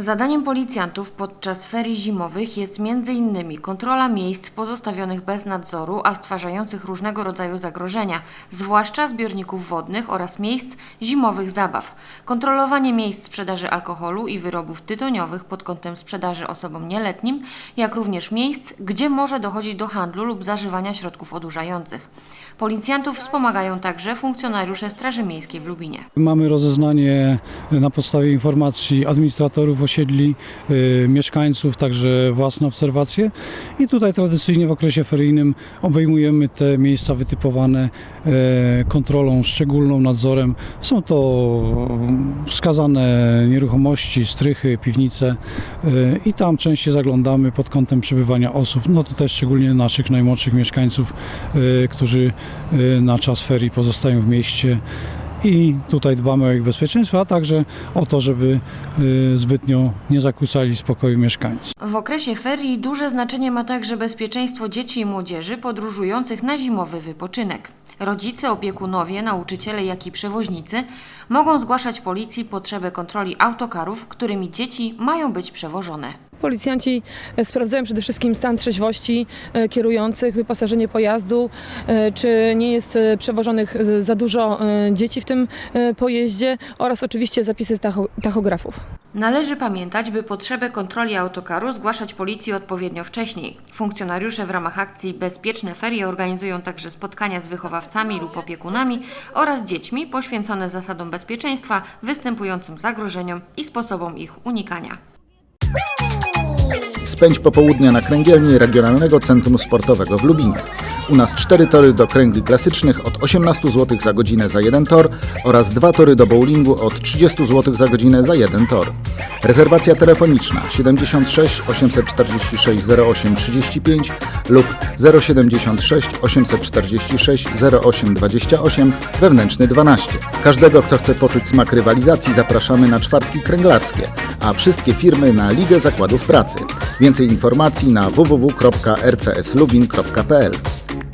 Zadaniem policjantów podczas ferii zimowych jest m.in. kontrola miejsc pozostawionych bez nadzoru, a stwarzających różnego rodzaju zagrożenia, zwłaszcza zbiorników wodnych oraz miejsc zimowych zabaw. Kontrolowanie miejsc sprzedaży alkoholu i wyrobów tytoniowych pod kątem sprzedaży osobom nieletnim, jak również miejsc, gdzie może dochodzić do handlu lub zażywania środków odurzających. Policjantów wspomagają także funkcjonariusze Straży Miejskiej w Lubinie. Mamy rozeznanie na podstawie informacji administratorów osiedli, y, mieszkańców, także własne obserwacje. I tutaj tradycyjnie w okresie feryjnym obejmujemy te miejsca wytypowane e, kontrolą szczególną, nadzorem. Są to wskazane nieruchomości, strychy, piwnice e, i tam częściej zaglądamy pod kątem przebywania osób. No tutaj szczególnie naszych najmłodszych mieszkańców, którzy na czas ferii pozostają w mieście i tutaj dbamy o ich bezpieczeństwo, a także o to, żeby y, zbytnio nie zakłócali spokoju mieszkańców. W okresie ferii duże znaczenie ma także bezpieczeństwo dzieci i młodzieży podróżujących na zimowy wypoczynek. Rodzice, opiekunowie, nauczyciele, jak i przewoźnicy mogą zgłaszać policji potrzebę kontroli autokarów, którymi dzieci mają być przewożone. Policjanci e, sprawdzają przede wszystkim stan trzeźwości e, kierujących, wyposażenie pojazdu, e, czy nie jest przewożonych za dużo dzieci w tym pojeździe oraz oczywiście zapisy tacho- tachografów. Należy pamiętać, by potrzebę kontroli autokaru zgłaszać policji odpowiednio wcześniej. Funkcjonariusze w ramach akcji Bezpieczne Ferie organizują także spotkania z wychowawcami lub opiekunami oraz dziećmi poświęcone zasadom bezpieczeństwa, występującym zagrożeniom i sposobom ich unikania. Spędź popołudnia na kręgielni Regionalnego Centrum Sportowego w Lubinie. U nas cztery tory do kręgli klasycznych od 18 zł za godzinę za jeden tor oraz dwa tory do bowlingu od 30 zł za godzinę za jeden tor. Rezerwacja telefoniczna 76 846 08 35 lub 076 846 08 28 wewnętrzny 12. Każdego, kto chce poczuć smak rywalizacji zapraszamy na czwartki kręglarskie, a wszystkie firmy na Ligę Zakładów Pracy. Więcej informacji na www.rcslubin.pl.